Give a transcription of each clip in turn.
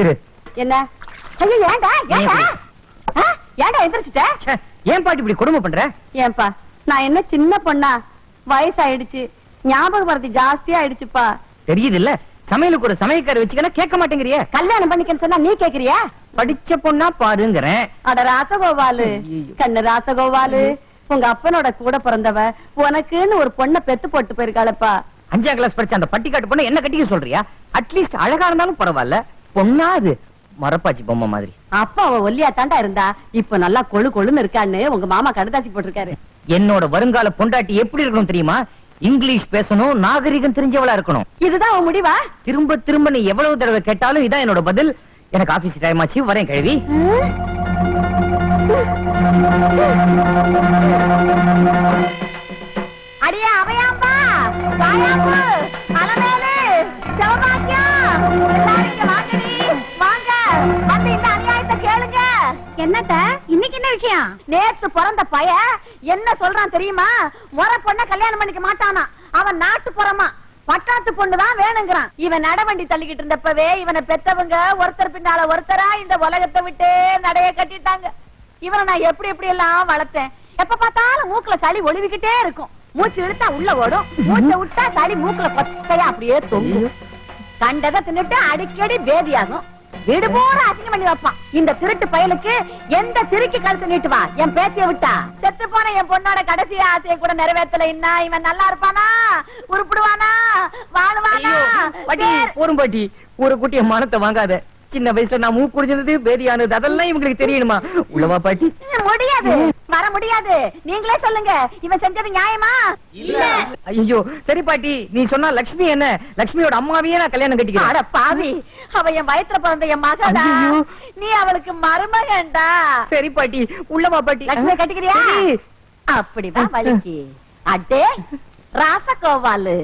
இரு. என்ன? ஐயோ ஏண்டா ஏண்டா ஏன் ஆ? ஏண்டா எந்திரிச்சிட்ட ச்சே, ஏன் பாட்டி இப்படி கொடுமை பண்ற? ஏன்பா நான் என்ன சின்ன பொண்ணா? வயசாயிடுச்சு. ஞாபக மறதி ஜாஸ்தியா ஆயிடுச்சுப்பா. தெரியுது இல்ல சமையலுக்கு ஒரு சமையக்கார வச்சுக்கனா கேட்க மாட்டேங்கிறிய. கல்யாணம் பண்ணிக்கன்னு சொன்னா நீ கேக்குறியா படிச்ச பொண்ணா பாருங்கிறேன். அட ராசகோபாலு. கண்ணு ராசகோபாலு உங்க அப்பனோட கூட பிறந்தவ உனக்குன்னு ஒரு பொண்ணை பெத்து போட்டு போயிருக்காளப்பா. அஞ்சாம் கிளாஸ் படிச்ச அந்த பட்டிக்காட்டு பொண்ணு என்ன கட்டிக்க சொல்றியா? அட்லீஸ்ட் அழகா இருந்தாலும் பரவாயில்ல. பொண்ணா அது? மரப்பாச்சி பொம்மை மாதிரி. அப்பா அவ ஒல்லியா தாண்டா இருந்தா? இப்ப நல்லா கொழு கொழுன்னு இருக்கான்னு உங்க மாமா கடுதாசி போட்டிருக்காரு. என்னோட வருங்கால பொண்டாட்டி எப்படி இருக்கணும் தெரியுமா? இங்கிலீஷ் பேசணும் நாகரிகம் தெரிஞ்சவளா இருக்கணும். இதுதான் உன் முடிவா? திரும்ப திரும்ப நீ எவ்வளவு தடவை கேட்டாலும் இதான் என்னோட பதில். எனக்கு ஆபீஸ் டைம் ஆச்சு வரேன் கழுவி. அடியே அவையாம்பா. என்னத்த? இன்னைக்கு என்ன விஷயம்? நேத்து பிறந்த பய என்ன சொல்றான் தெரியுமா? முறை பொண்ண கல்யாணம் பண்ணிக்க மாட்டானா. அவன் நாட்டு புறமா. பட்டணத்து பொண்ணு தான் வேணுங்கிறான். இவன் நடவண்டி தள்ளிக்கிட்டு இருந்தப்பவே இவனை பெத்தவங்க ஒருத்தர் பின்னால ஒருத்தரா இந்த உலகத்தை விட்டே நடைய கட்டிட்டாங்க. இவனை நான் எப்படி எப்படி எல்லாம் வளர்த்தேன்? எப்ப பார்த்தாலும் மூக்குல சளி ஒளிவிக்கிட்டே இருக்கும். மூச்சு இழுத்தா உள்ள ஓடும். மூச்சை விட்டா சளி மூக்குல கொத்தையா அப்படியே தொங்கும். கண்டதை தின்னுட்டு அடிக்கடி பேதியாகும். வீடு பூரா அசிங்கம் பண்ணி வைப்பான். இந்த திருட்டு பயலுக்கு எந்த சிறுக்கி கழுத்து நீட்டுவா என் பேத்திய விட்டா? செத்து போன என் பொண்ணோட கடைசி ஆசையை கூட நிறைவேற்றல. இன்னா இவன் நல்லா இருப்பானா? உருப்பிடுவானா? வாழ்வானா? பாட்டி. போரும் பாட்டி. ஒரு குட்டிய மானத்தை வாங்காத. சின்ன வயசுல நான் மூக்கு குடிஞ்சது பேதியானது அதெல்லாம் இவங்களுக்கு தெரியணுமா? உள்ளவா பாட்டி? முடியாது. வர முடியாது. நீங்களே சொல்லுங்க. இவன் செஞ்சது நியாயமா? இல்ல. ஐயோ சரி பாட்டி நீ சொன்னா லக்ஷ்மி என்ன? லக்ஷ்மியோட அம்மாவையே நான் கல்யாணம் அட கட்டிக்கிறேன் பாவி. அவ என் வயித்துல பிறந்த என் மகடா. நீ அவளுக்கு மருமகன்டா. சரி பாட்டி உள்ளவா பாட்டி. லட்சுமி கட்டிக்கிறியா. அப்படிதான் வலிக்கு. அடே ராசகோவாலு.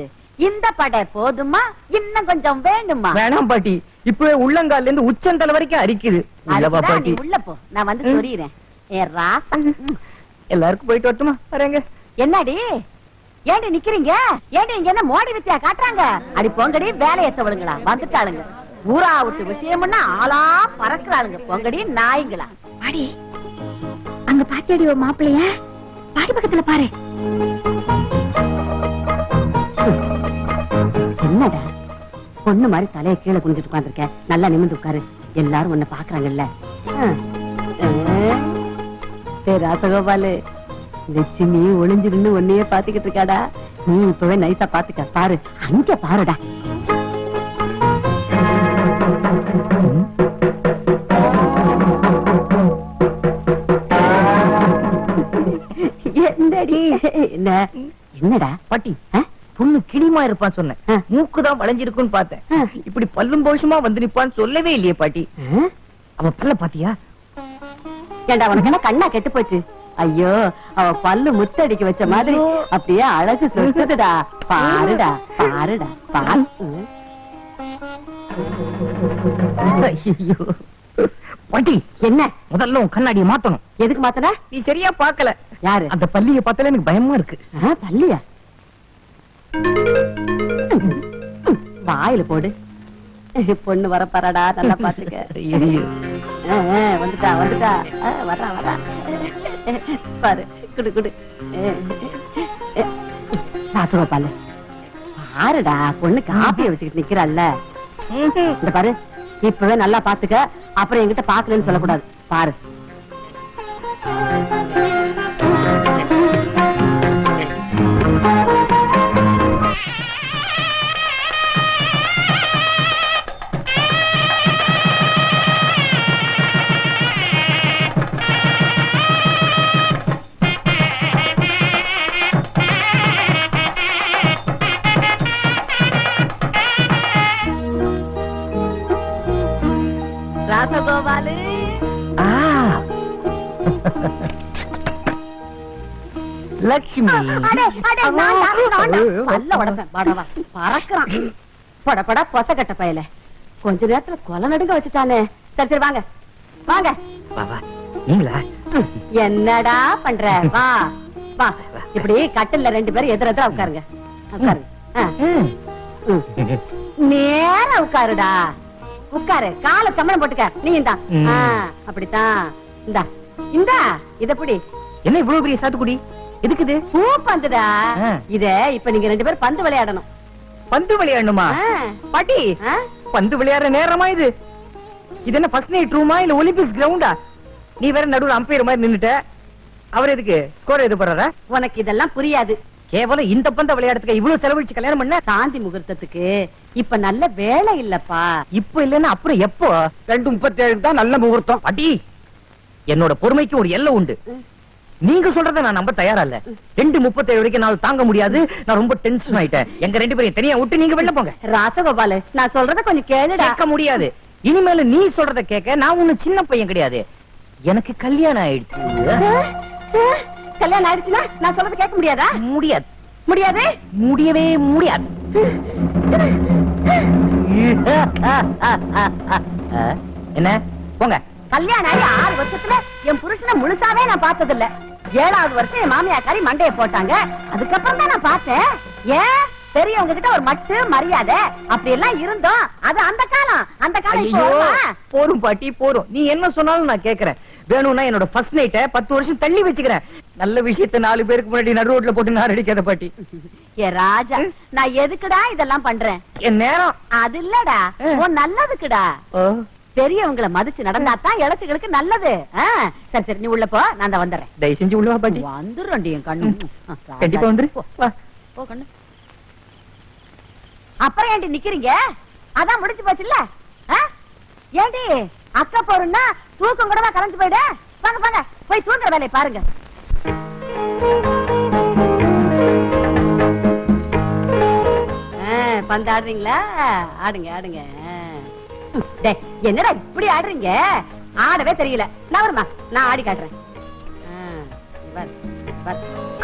இந்த படை போதுமா? இன்னும் கொஞ்சம் வேணுமா? வேணாம் பாட்டி. இப்பவே உள்ளங்கால்ல இருந்து உச்சந்தலை வரைக்கும் அரிக்குது. அதுக்குதான் பாட்டி? உள்ள போ. நான் வந்து. சொல்லிடுறேன் ஏ ராசா. எல்லாருக்கும் போயிட்டு வரட்டுமா? வரேங்க. என்னடி? ஏண்டி நிக்கிறீங்க? ஏண்டி இங்க என்ன மோடி வித்தியா காட்டுறாங்க? அடி போங்கடி வேலையை தவளுங்களா வந்துட்டாளுங்க. ஊரா விட்டு விஷயம்னா ஆளா பறக்குறாளுங்க. பொங்கடி நாய்ங்களா. பாடி அங்க பாத்தியடி ஒரு மாப்பிளைய பாடி பக்கத்துல பாரு. என்னடா? பொண்ணு மாதிரி தலைய கீழே குனிஞ்சிட்டு உட்காந்துருக்கேன் நல்லா நிமிந்து உட்காரு. எல்லாரும் உன்னை பாக்குறாங்கல்ல ராசகோபாலு லட்சுமி ஒளிஞ்சு ஒன்னையே பாத்துக்கிட்டு இருக்காடா. நீ இப்பவே நைசா பாத்துக்க பாரு. அங்க பாருடா. என்னடி? என்ன? என்னடா? பாட்டி. ஆ? பொண்ணு கிளிமா இருப்பான்னு சொன்னேன். மூக்குதான் வளைஞ்சிருக்குன்னு பார்த்தேன். இப்படி பல்லும் போஷமா வந்து நிப்பான்னு சொல்லவே இல்லையே பாட்டி. ஆ? அவ பல்ல பாத்தியா? ஏண்டா என்ன கண்ணா கெட்டு போச்சு? ஐயோ அவ பல்லு முத்தடிக்க வச்ச மாதிரி. அப்படியே அழகு சொத்துதுடா. பாருடா பாருடா பாரு. ஐயோ. பாட்டி என்ன? முதல்ல உன் கண்ணாடியை மாத்தணும். எதுக்கு மாத்தன நீ சரியா பார்க்கல. யாரு? அந்த பள்ளியை பார்த்தாலே எனக்கு பயமா இருக்கு. பல்லியா? வாயில போடு. பொண்ணு வர பாராடா நல்லா பாத்துக்க. வந்துட்டா வந்துட்டா. வரா வரா பாரு குடு குடு. சாத்துவ பாலு. பாருடா பொண்ணு காப்பிய வச்சுக்கிட்டு நிக்கிறாள்ல. இந்த பாரு இப்பவே நல்லா பாத்துக்க. அப்புறம் என்கிட்ட பாக்கலன்னு சொல்லக்கூடாது. பாரு. லட்சுமி பறக்கிறான். படப்படா பொச கட்ட பயல. கொஞ்ச நேரத்துல கொலை நடுங்க வச்சுட்டானே. வாங்க. வாங்க. என்னடா பண்ற? வா. வா. இப்படி கட்டில ரெண்டு பேரும் எதிர எதிர உட்காருங்க. உட்காருங்க. நேர உட்காருடா. உட்காரு. கால சம்பளம் போட்டுக்க. நீ தான். அப்படித்தான். இந்தா. இந்தா இத புடி. என்ன இவ்வளவு பெரிய சாத்துக்குடி? எதுக்குது? பூ பந்துடா. இத இப்ப நீங்க ரெண்டு பேரும் பந்து விளையாடணும். பந்து விளையாடணுமா. பாட்டி? பந்து விளையாடுற நேரமா இது? இது என்ன ஃபர்ஸ்ட் நைட் ரூமா இல்ல ஒலிம்பிக்ஸ் கிரவுண்டா நீ வேற நடுவுல அம்பையர் மாதிரி நின்னுட்ட. அவர் எதுக்கு? ஸ்கோர் எது போறாரா உனக்கு இதெல்லாம் புரியாது. கேவலம் இந்த பந்த விளையாடுறதுக்கு இவ்வளவு செலவழிச்சு கல்யாணம் பண்ண? சாந்தி முகூர்த்தத்துக்கு இப்ப நல்ல வேலை இல்லப்பா. இப்ப இல்லன்னா அப்புறம் எப்போ? ரெண்டு முப்பத்தி ஏழு தான் நல்ல முகூர்த்தம். அடி. என்னோட பொறுமைக்கு ஒரு எல்லை உண்டு. நீங்க சொல்றத நான் நம்ப தயாரா இல்ல ரெண்டு முப்பத்தேழு வரைக்கும் நான் தாங்க முடியாது. நான் ரொம்ப டென்ஷன் ஆயிட்டேன். எங்க ரெண்டு பேரையும் தனியா விட்டு நீங்க வெளில போங்க. ராசகோபாலு நான் சொல்றத கொஞ்சம் கேட்க முடியாது. இனிமேல நீ சொல்றத கேட்க நான் ஒண்ணு சின்ன பையன் கிடையாது. எனக்கு கல்யாணம் ஆயிடுச்சு? கல்யாணம் ஆயிடுச்சுன்னா நான் சொல்றத கேட்க முடியாதா? முடியாது. முடியாது? முடியவே முடியாது. என்ன? போங்க. கல்யாணம் ஆகி ஆறு வருஷத்துல என் புருஷனை முழுசாவே நான் பார்த்தது இல்ல ஏழாவது வருஷம் என் மாமியாக்காரி மண்டைய போட்டாங்க. அதுக்கப்புறம் தான் நான் பார்த்தேன். ஏன்? பெரியவங்க கிட்ட ஒரு மட்டு மரியாதை. அப்படி எல்லாம் இருந்தோம். அது அந்த காலம். அந்த காலம்? போரும் பாட்டி போரும். நீ என்ன சொன்னாலும் நான் கேக்குறேன். வேணும்னா என்னோட ஃபர்ஸ்ட் நைட்ட பத்து வருஷம் தள்ளி வச்சுக்கிறேன். நல்ல விஷயத்த நாலு பேருக்கு முன்னாடி நடு ரோட்ல போட்டு நான் அடிக்காத பாட்டி. ஏ ராஜா நான் எதுக்குடா இதெல்லாம் பண்றேன்? என் நேரம். அது இல்லடா. உன் நல்லதுக்குடா. ஓ, பெரியவங்களை மதிச்சு நடந்தா தான் இளச்சுகளுக்கு நல்லது. சரி சரி நீ உள்ள போ. நான் தான் வந்துடுறேன் தயவு செஞ்சு உள்ளவா பாட்டி. வந்துடுறேன் என் கண்ணு. கண்டிப்பா வந்துரு. போ, கண்ணு. அப்புறம் ஏன்டி நிக்கிறீங்க? அதான் முடிஞ்சு போச்சுல்ல? ஏண்டி அக்கா போறோம்னா தூக்கம் கூடவா கலைஞ்சு போயிடு? வாங்க வாங்க. போய் தூங்குற வேலையை பாருங்க. பந்து ஆடுறீங்களா? ஆடுங்க ஆடுங்க. என்னடா இப்படி ஆடுறீங்க? ஆடவே தெரியல. நான் வருமா? நான் ஆடி காட்டுறேன்.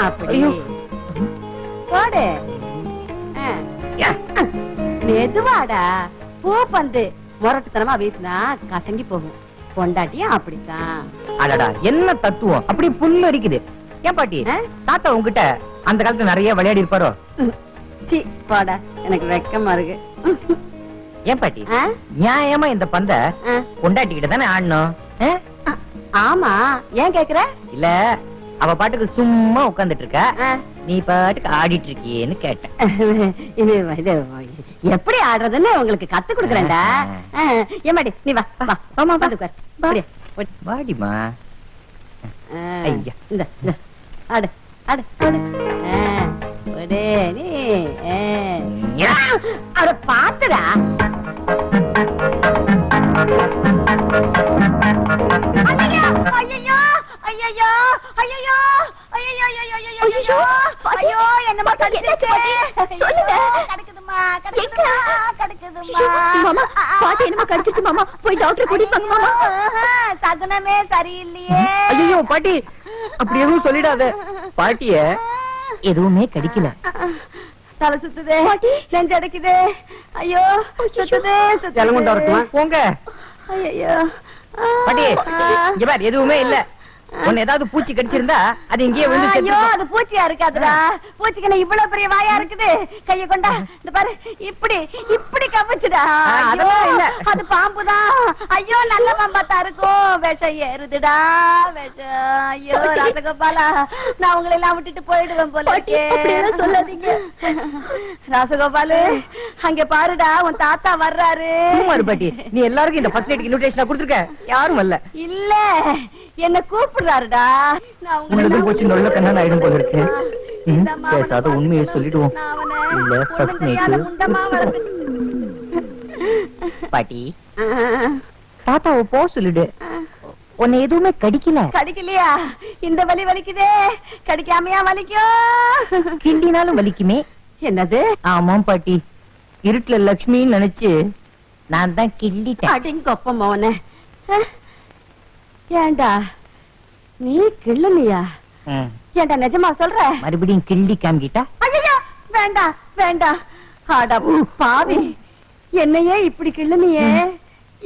அப்படி. போடு. மெதுவாடா. பூ பந்து. முரட்டுத்தனமா வீசினா கசங்கி போகும். பொண்டாட்டியும் அப்படித்தான். அடடா என்ன தத்துவம்? அப்படி புல்லு அரிக்குது ஏன் பாட்டி? தாத்தா உங்ககிட்ட அந்த காலத்துல நிறைய விளையாடி இருப்பாரோ? போடா. எனக்கு வெக்கமா இருக்கு. ஏன் பாட்டி? நியாயமா இந்த பந்த ஆ. பொண்டாட்டிக்கிட்ட தானே ஆடணும்? ஆமா. ஏன் கேக்குற? இல்ல அவ பாட்டுக்கு சும்மா உட்கார்ந்துட்டு இருக்க. நீ பாட்டுக்கு ஆடிட்டு இருக்கியேன்னு கேட்டேன் எப்படி ஆடுறதுன்னு உங்களுக்கு கத்து கொடுக்குறேன்டா. ஆ, ஏம்மாடி நீ வா வா ஆமா, வா. வந்து உட்காரு. அப்படியே, ஓடி. வாடிமா ஐயா. இந்த ஆடு ஆடு ஆடு. ஆ. அட பாத்துடா போய் டாக்டரை கூட்டிட்டு வாங்க மாமா. ஆஹா, சகுனமே சரியில்லையே. ஐயோ பாட்டி அப்படி எதுவும் சொல்லிடாத. பாட்டிய எதுவுமே கடிக்கல. தலை சுத்துதே நெஞ்சு அடைக்குதே. ஐயோ சுத்துதே இருக்குமா போங்க. ஐயோ பாட்டி இங்க பாரு எதுவுமே இல்ல. உன்னை ஏதாவது பூச்சி கடிச்சிருந்தா அது இங்கேயே விழுந்து ஐயோ. அது பூச்சியா இருக்காதுடா. பூச்சிக்கு என்ன இவ்வளவு பெரிய வாயா இருக்குது. கைய கொண்டா இந்த பாரு இப்படி இப்படி கவிச்சுடா. அதெல்லாம் இல்ல. அது பாம்புதான். ஐயோ நல்ல பாம்பாத்தா இருக்கும் விஷம் ஏறுதுடா விஷம். ஐயோ ராசகோபாலா நான் உங்களை எல்லாம் விட்டுட்டு போயிடுவேன் போல சொல்லாதீங்க. ராசகோபாலு அங்க பாருடா உன் தாத்தா வர்றாரு. பாட்டி. நீ எல்லாருக்கும் இந்த ஃபர்ஸ்ட் நைட் இன்விடேஷன் கொடுத்துருக்க. யாரும் வரல. இல்ல. என்ன கூப்பிடுறாருடா. உள்ளதும் போச்சு நொல்ல கண்ணா ஆயிடும் போல இருக்கு. ம், இந்தாம்மா, அவனை பேசாத உண்மையை சொல்லிடுவோம். இல்ல ஃபர்ஸ்ட் நைட் பாட்டி. தாத்தாவை போ சொல்லிடு. உன்னை எதுவுமே கடிக்கல. கடிக்கலையா? இந்த வலி வலிக்குதே. கடிக்காமையா வலிக்கும் கிண்டினாலும் வலிக்குமே. என்னது? ஆமாம் பாட்டி. இருட்டுல லக்ஷ்மின்னு நினைச்சு நான் தான் கிள்ளிட்டேன் அடிங்கொப்ப மோனே ஏண்டா? நீ கிள்ளனியா ஏண்டா நிஜமா சொல்ற? மறுபடியும் கிள்ளி காமிக்கிட்டா? ஐயோ வேண்டாம் வேண்டாம் ஆடா பாவி. என்னையே இப்படி கிள்ளுனியே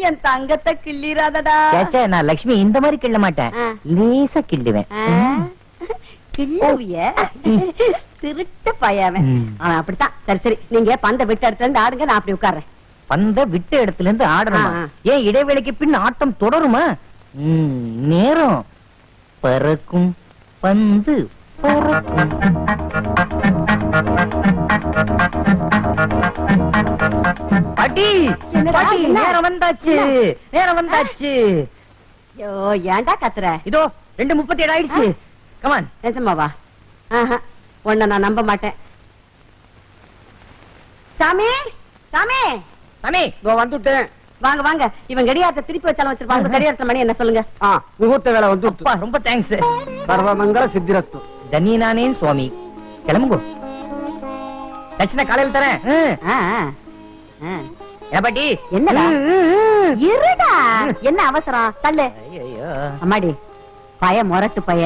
என் தங்கத்தை கிள்ளிராதடா. சேச்சே நான் லக்ஷ்மி இந்த மாதிரி கிள்ள மாட்டேன். லேசா கிள்ளுவேன்? கிள்ளுவிய. திருட்டு பையன் அவன். அப்படித்தான். சரி சரி. நீங்க பந்த விட்டு இடத்துல இருந்து ஆடுங்க நான் அப்படி உட்கார்றேன். பந்த விட்ட இடத்துல இருந்து ஆடணுமா. ஏன் இடைவேளைக்கு பின் ஆட்டம் தொடருமா? நேரம். பறக்கும் பந்து பறக்கும். பாட்டி பாட்டி? நேரம் வந்தாச்சு? நேரம் வந்தாச்சு. ஐயோ ஏன்டா கத்துற? இதோ ரெண்டு முப்பத்தி ஏழு ஆயிடுச்சு கமான் நிஜமாவா உன்னை நான் நம்ப மாட்டேன். சாமி சாமி. சாமி. இதோ வந்துட்டேன். வாங்க வாங்க. இவன் கடியாரத்தை திருப்பி வச்சாலும் வச்சிருப்பாங்க கடியாரத்துல மணி என்ன சொல்லுங்க? ஆ முகூர்த்த வேலை வந்து அப்பா ரொம்ப தேங்க்ஸ் சர்வமங்கல சித்திரத்து தன்யனானே சுவாமி. கிளம்புங்க. தட்சிணை காலையில் தரேன். ம். ஆ, ஆ, ஆ. ஏன் பாட்டி? என்னடா? இருடா. என்ன அவசரம்? தள்ளு. அம்மாடி பய முரட்டு பய.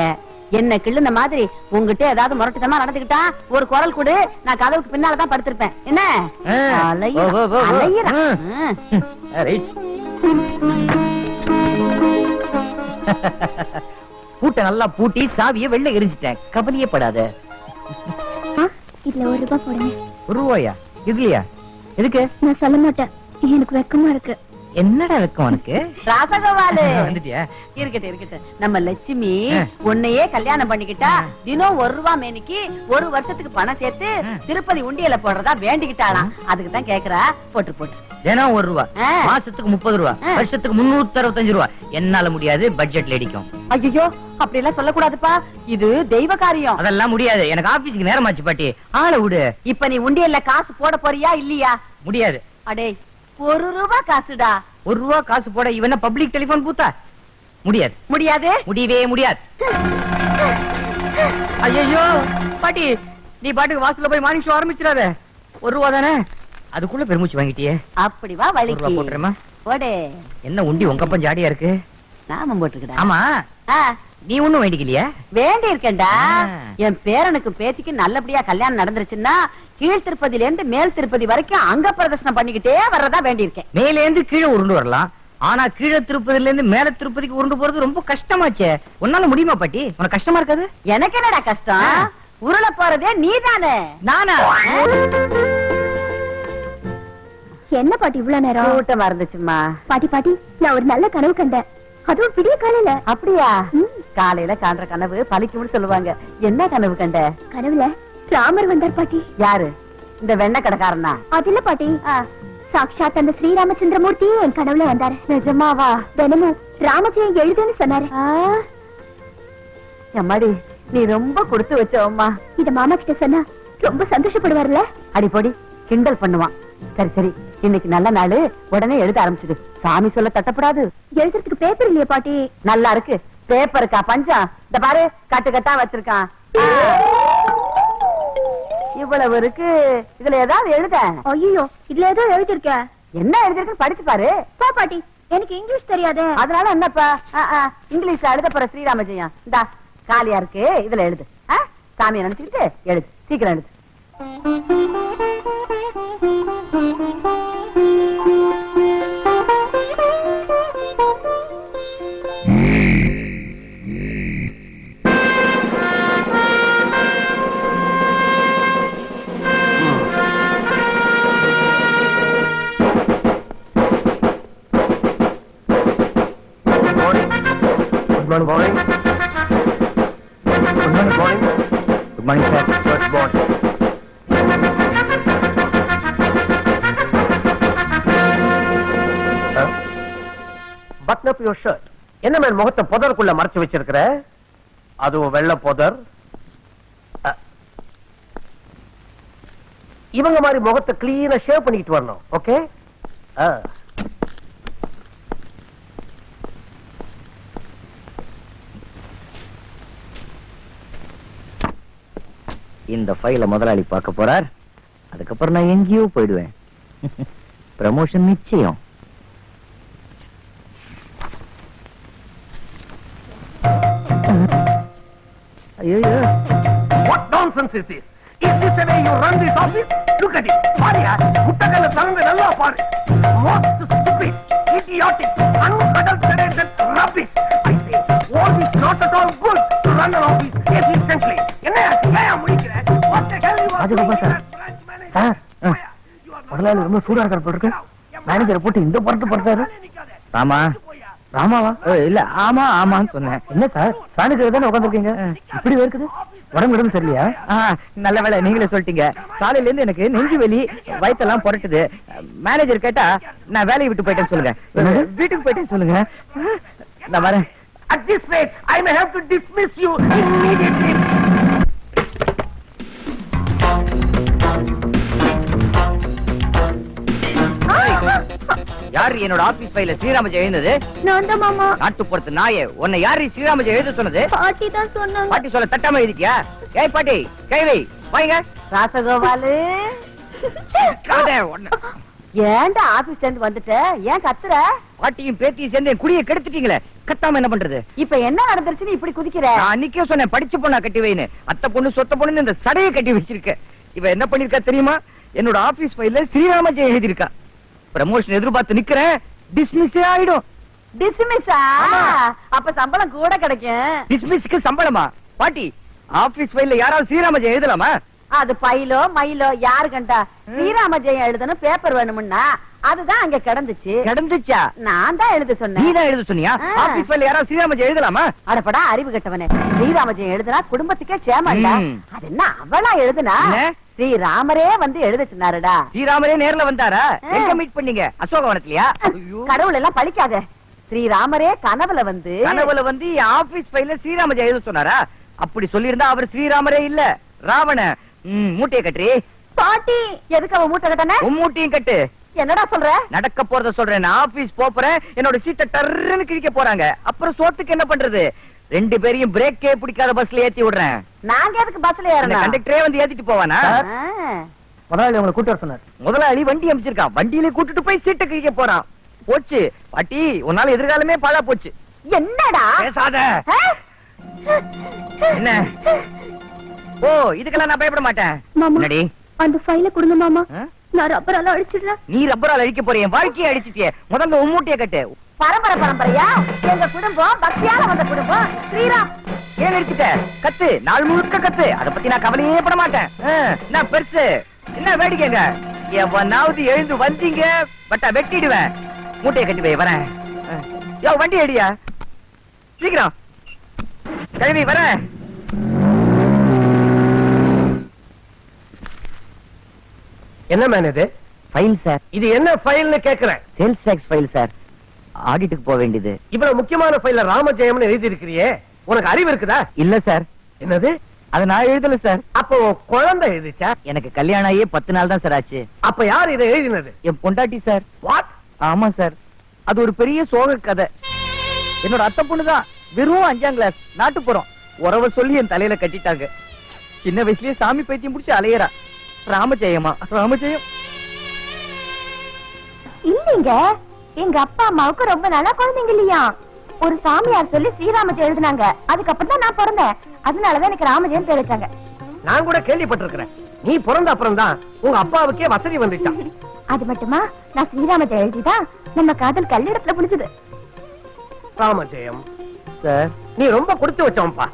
என்ன கிள்ளுன மாதிரி உங்ககிட்ட ஏதாவது முரட்டுத்தனமா நடந்துக்கிட்டா ஒரு குரல் கொடு. நான் கதவுக்கு பின்னாலதான் படுத்திருப்பேன். என்ன. பூட்டை நல்லா பூட்டி சாவியை வெளில எரிஞ்சிட்டேன். கவலையே படாத. இதுல ஒரு ரூபாய் போடுங்க. ஒரு ரூபாயா? இதுலயா? எதுக்கு? நான் சொல்ல மாட்டேன். எனக்கு வெக்கமா இருக்கு. என்னடா வெக்கம் உனக்கு? ராசகோபாலு. வந்துட்டியா? இருக்கட்டும் இருக்கட்டும். நம்ம லட்சுமி. உன்னையே கல்யாணம் பண்ணிக்கிட்டா. தினம் ஒரு ரூபா மேனிக்கு ஒரு வருஷத்துக்கு பணம் சேர்த்து. திருப்பதி உண்டியல போடுறதா வேண்டிக்கிட்டாளாம் அதுக்கு தான் கேக்குறா. போட்டு போட்டு. தினம் ஒரு ரூபா. மாசத்துக்கு முப்பது ரூபா. வருஷத்துக்கு முன்னூத்தி அறுபத்தஞ்சு ரூபா. என்னால முடியாது பட்ஜெட்ல இடிக்கும். ஐயோ அப்படி எல்லாம் சொல்லக்கூடாதுப்பா. இது தெய்வ காரியம். அதெல்லாம் முடியாது. எனக்கு ஆபீஸ்க்கு நேரமாச்சு பாட்டி. ஆளை விடு. இப்ப நீ உண்டியல்ல காசு போட போறியா இல்லையா? முடியாது. அடே ஒரு ரூபா காசுடா. ஒரு ரூபா காசு போட இவன பப்ளிக் டெலிபோன் பூத்தா? முடியாது. முடியாது? முடியவே முடியாது. ஐயோ பாட்டி நீ பாட்டுக்கு வாசல்ல போய் மார்னிங் ஷோ ஆரம்பிச்சிடாத. ஒரு ரூபா தானே? அதுக்குள்ள பெருமூச்சு வாங்கிட்டியே. அப்படி வா ஒரு ரூபா போட்டுறேமா போடே. என்ன உண்டி உங்க அப்பன் ஜாடியா இருக்கு? நாமம் போட்டுக்கடா ஆமா. நீ ஒண்ணும் வேண்டிக்கலையா? வேண்டி இருக்கேன்டா. என் பேரனுக்கு பேத்திக்கு நல்லபடியா கல்யாணம் நடந்துருச்சுன்னா கீழ் திருப்பதில இருந்து மேல் திருப்பதி வரைக்கும் அங்க பிரதர்ஷனம் பண்ணிக்கிட்டே வர்றதா வேண்டி இருக்கேன் மேல இருந்து கீழே உருண்டு வரலாம். ஆனா கீழே திருப்பதில இருந்து மேல திருப்பதிக்கு உருண்டு போறது ரொம்ப கஷ்டமாச்சே. உன்னால முடியுமா பாட்டி? உனக்கு கஷ்டமா இருக்காது? எனக்கு என்னடா கஷ்டம். உருள போறதே நீதானே? நானா? என்ன பாட்டி இவ்வளவு நேரம்? கூட்டமா இருந்துச்சுமா பாட்டி பாட்டி நான் ஒரு நல்ல கனவு கண்டேன். அதுவும் விடிய காலையில. அப்படியா. காலையில காண்ற கனவு பலிக்கும்னு சொல்லுவாங்க. என்ன கனவு கண்ட? கனவுல ராமர் வந்தார் பாட்டி. யாரு? இந்த வெண்ண கடைக்காரனா? அது இல்ல பாட்டி. சாக்ஷாத் அந்த ஸ்ரீராமச்சந்திரமூர்த்தி என் கனவுல வந்தாரு. நிஜமாவா? தினமும் ராமஜெயம் எழுதுன்னு சொன்னாரு. எம்மாடி நீ ரொம்ப கொடுத்து வச்சவம்மா இத மாமா கிட்ட சொன்னா ரொம்ப சந்தோஷப்படுவார்ல? அடிப்பொடி கிண்டல் பண்ணுவான். சரி சரி. இன்னைக்கு நல்ல நாள். உடனே எழுத ஆரம்பிச்சிடு சாமி சொல்ல தட்டப்படாது. எழுதுறதுக்கு பேப்பர் இல்லையா பாட்டி. நல்லா இருக்கு. பேப்பருக்கா பஞ்சம்? இந்த பாரு கட்டு கட்டா வச்சிருக்கான். இவ்வளவு இருக்கு. இதுல ஏதாவது எழுத. ஐயோ இதுல ஏதோ எழுதிருக்க. என்ன எழுதிருக்கு படிச்சு பாரு. போ பாட்டி எனக்கு இங்கிலீஷ் தெரியாதே. அதனால என்னப்பா? இங்கிலீஷ்ல எழுத போற ஸ்ரீராம ஜெயம் இந்தா காலியா இருக்கு. இதுல எழுது? சாமியை நினைச்சுக்கிட்டு எழுது. சீக்கிரம் எழுது. Morning, boy. Good morning, boy. Good morning, sir. Good morning. Button up your shirt என்ன மேன் முகத்தை புதருக்குள்ள மறைச்சு வச்சிருக்கிற அதுவும் வெள்ள புதர் uh, இவங்க மாதிரி முகத்தை கிளீனா ஷேவ் பண்ணிக்கிட்டு வரணும் ஓகே ஆ uh, இந்த ஃபைல முதலாளி பார்க்க போறார் அதுக்கப்புறம் நான் எங்கேயோ போயிடுவேன் ப்ரமோஷன் நிச்சயம் ஐயோ What nonsense is this? Is this the way you run this office? Look at it. பாரியா முட்டகல்ல திறந்து நல்லா பாரு. Most stupid, idiotic, unadulterated rubbish. Rajagopal sir. Sir முதலாளி ரொம்ப சூடா இருக்கார் இருக்கு. மேனேஜரை போட்டு இந்த புறத்து போட்டாரு. ராமா. ராமாவா? இல்ல ஆமா ஆமான்னு சொன்னேன். என்ன சார்? ஃபேனுக்கு தானே உட்காந்துருக்கீங்க இப்படி இருக்குது உடம்பு உடம்பு சரியில்லையா? நல்ல வேலை நீங்களே சொல்லிட்டீங்க. காலையில இருந்து எனக்கு நெஞ்சு வலி வயித்தெல்லாம் புரட்டுது. மேனேஜர் கேட்டா நான் வேலையை விட்டு போயிட்டேன்னு சொல்லுங்க. வீட்டுக்கு போயிட்டேன்னு சொல்லுங்க. நான் வரேன். At this rate, I may have to dismiss you immediately. யார் என்னோட ஆபீஸ் ஃபைல ஸ்ரீராமஜெயம் எழுந்தது நான் தான் மாமா. நாட்டுப்புறத்து நாயே உன்னை யாரு ஸ்ரீராமஜெயம் எழுத சொன்னது? பாட்டி தான் சொன்னாங்க. பாட்டி சொல்ல தட்டாம எழுதிட்டியா? ஏய் பாட்டி கை வை வாங்க. ராசகோபாலு. ஏன்டா ஆபீஸ்ல இருந்து வந்துட்ட? ஏன் கத்துற? பாட்டியும் பேத்தியும் சேர்ந்து என் குடியை கெடுத்துட்டீங்களே. கத்தாம என்ன பண்றது? இப்ப என்ன நடந்துருச்சுன்னு இப்படி குதிக்கிற? நான் அன்னைக்கே சொன்னேன் படிச்ச பொண்ணா கட்டி வைன்னு. அத்தை பொண்ணு சொத்த பொண்ணு இந்த சடையை கட்டி வச்சிருக்க. இவ என்ன பண்ணிருக்கா தெரியுமா? என்னோட ஆபீஸ் ஃபைல்ல ஸ்ரீராமஜெயம் எழுதிருக்கா ப்ரமோஷன் எதிர்பார்த்து நிக்கிறேன். டிஸ்மிஸே ஆயிடும். டிஸ்மிஸா. அப்ப சம்பளம் கூட கிடைக்கும். டிஸ்மிஸ்க்கு சம்பளமா? பாட்டி ஆபீஸ் ஃபைல்ல யாராவது ஸ்ரீராமஜெயம் எழுதலாமா? அது பைலோ மயிலோ யாரு கண்டா? ஸ்ரீராம ஜெயம் எழுதணும் பேப்பர் வேணும்னா அதுதான் அங்க கிடந்துச்சு. கிடந்துச்சா? நான் தான் எழுத நீ சொன்னேன் தான் எழுத சொன்னியா. ஆபீஸ் ஃபைல்ல யாராவது ஸ்ரீராமஜெயம் எழுதலாமா? அடப்படா அறிவு கெட்டவனே. ஸ்ரீராம ஜெயம் எழுதுனா குடும்பத்துக்கே சேமண்டா ம். அது என்ன அவளா எழுதுனா? ஸ்ரீராமரே வந்து எழுத சொன்னாருடா. ஸ்ரீராமரே நேர்ல வந்தாரா. எங்க மீட் பண்ணீங்க? அசோகவனத்திலயா. கடவுள் எல்லாம் பழிக்காத. ஸ்ரீராமரே கனவுல வந்து கனவுல வந்து ஆபீஸ் ஃபைல்ல ஸ்ரீராமஜெயம் எழுத சொன்னாரா? அப்படி சொல்லியிருந்தா அவர் ஸ்ரீராமரே இல்ல. ராவண மூட்டையை கட்டி. பாட்டி எதுக்கு அவ மூட்டை கட்டன? உன் மூட்டையும் கட்டு. என்னடா சொல்ற? நடக்க போறத சொல்றேன். நான் ஆபீஸ் போறேன். என்னோட சீட்டை டர்ன்னு கிழிக்க போறாங்க. அப்புறம் சோத்துக்கு என்ன பண்றது? ரெண்டு பேரையும் பிரேக்கே பிடிக்காத பஸ்ல ஏத்தி விடுறேன். நாங்க எதுக்கு பஸ்ல ஏறணும்? கண்டக்டரே வந்து ஏத்திட்டு போவானா. முதலாளி உங்களை கூட்டு வர சொன்னார். முதலாளி வண்டி அமைச்சிருக்கான். வண்டியில கூட்டிட்டு போய் சீட்டை கிழிக்க போறான். போச்சு. பாட்டி உன்னால எதிர்காலமே பாழா போச்சு. என்னடா? பேசாத? என்ன? ஓ இதுக்கெல்லாம் நான் பயப்பட மாட்டேன். மாமா என்னடி? அந்த ஃபைல கொடுங்க மாமா? நான் ரப்பரால அடிச்சிடுறேன். நீ ரப்பரால் அழிக்க போற என் வாழ்க்கையை அடிச்சிட்டியே. முதல்ல உன் மூட்டையை கட்டு. பரம்பரை பரம்பரையா? எங்க குடும்பம் பக்தியால வந்த குடும்பம். ஸ்ரீராம் ஏன் நிறுத்திட்ட? கத்து. நாள் முழுக்க கத்து. அத பத்தி நான் கவலையே பட மாட்டேன். என்ன பெருசு? என்ன வேடிக்கைங்க எவனாவது எழுந்து வந்தீங்க பட்டா வெட்டிடுவேன். மூட்டையை கட்டி போய் வரேன். யோ வண்டி அடியா சீக்கிரம். கழுவி வரேன். என்ன மேன் இது? ஃபைல் சார் இது என்ன ஃபைல்னு கேக்குறேன். சேல்ஸ் டாக்ஸ் ஃபைல் சார் ஆடிட்டுக்கு போக வேண்டியது. இவ்வளவு முக்கியமான ஃபைல்ல ராமஜெயம்னு எழுதி இருக்கிறியே உனக்கு அறிவு இருக்குதா? இல்ல சார் என்னது? அத நான் எழுதல சார் அப்போ குழந்தை எழுதிச்சா? எனக்கு கல்யாணம் ஆகியே பத்து நாள் தான் சார் ஆச்சு. அப்ப யார் இதை எழுதினது? என் பொண்டாட்டி சார் வாட் ஆமா சார் அது ஒரு பெரிய சோக கதை. என்னோட அத்தை பொண்ணு தான் வெறும் அஞ்சாம் கிளாஸ் நாட்டுப்புறம். உறவ சொல்லி என் தலையில கட்டிட்டாங்க. சின்ன வயசுலயே சாமி பைத்தியம் முடிச்சு அலையறா. ராமஜெயமா? ராமஜெயம். இல்லீங்க. எங்க அப்பா அம்மாவுக்கு ரொம்ப நாளா குழந்தைங்க இல்லையா? ஒரு சாமியார் சொல்லி ஸ்ரீராமஜெயம் எழுதினாங்க. அதுக்கப்புறம் தான் நான் பிறந்தேன். அதனாலதான் எனக்கு ராமஜெயம் தெளிச்சாங்க நான் கூட கேள்விப்பட்டிருக்கிறேன். நீ பிறந்த அப்புறம் தான் உங்க அப்பாவுக்கே வசதி வந்துச்சான் அது மட்டுமா? நான் ஸ்ரீராமஜெயம் எழுதிதான் நம்ம காதல் கல்லிடத்துல புடிச்சது ராமஜெயம் சார் நீ ரொம்ப கொடுத்து வச்சவன்பா.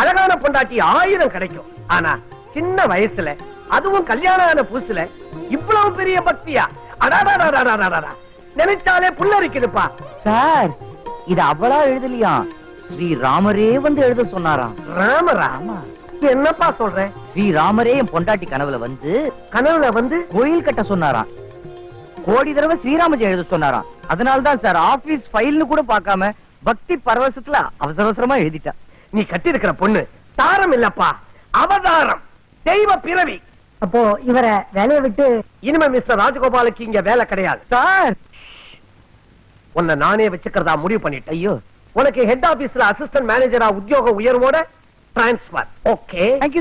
அழகான பொண்டாட்டி ஆயிரம் கிடைக்கும். ஆனா சின்ன வயசுல அதுவும் கல்யாணம் ஆன புதுசுல இவ்வளவு பெரிய பக்தியா? அடாடாடாடாடாடா நினைச்சாலே புல்லரிக்குதுப்பா. சார் இது அவளா எழுதலையா? ஸ்ரீ ராமரே வந்து எழுத சொன்னாராம். ராம ராமா. என்னப்பா சொல்ற? ஸ்ரீ ராமரே என் பொண்டாட்டி கனவுல வந்து கனவுல வந்து? கோயில் கட்ட சொன்னாராம். கோடி தடவை ஸ்ரீராமஜெயம் எழுத சொன்னாராம். அதனாலதான் சார் ஆபீஸ் ஃபைல்னு கூட பார்க்காம பக்தி பரவசத்துல அவசர அவசரமா எழுதிட்டா. நீ கட்டியிருக்கிற பொண்ணு தாரம் இல்லப்பா. அவதாரம். தெய்வ பிறவி. அப்போ இவரை வேலையை விட்டு இனிமே மிஸ்டர் ராஜகோபாலுக்கு இங்க வேலை கிடையாது. சார்! உன்னை நானே வச்சுக்கிறதா முடிவு பண்ணிட்டேன். ஐயோ. உனக்கு ஹெட் ஆபீஸ்ல அசிஸ்டன்ட் மேனேஜரா உத்தியோக உயர்வோட டிரான்ஸ்பர் ஓகே தேங்க்யூ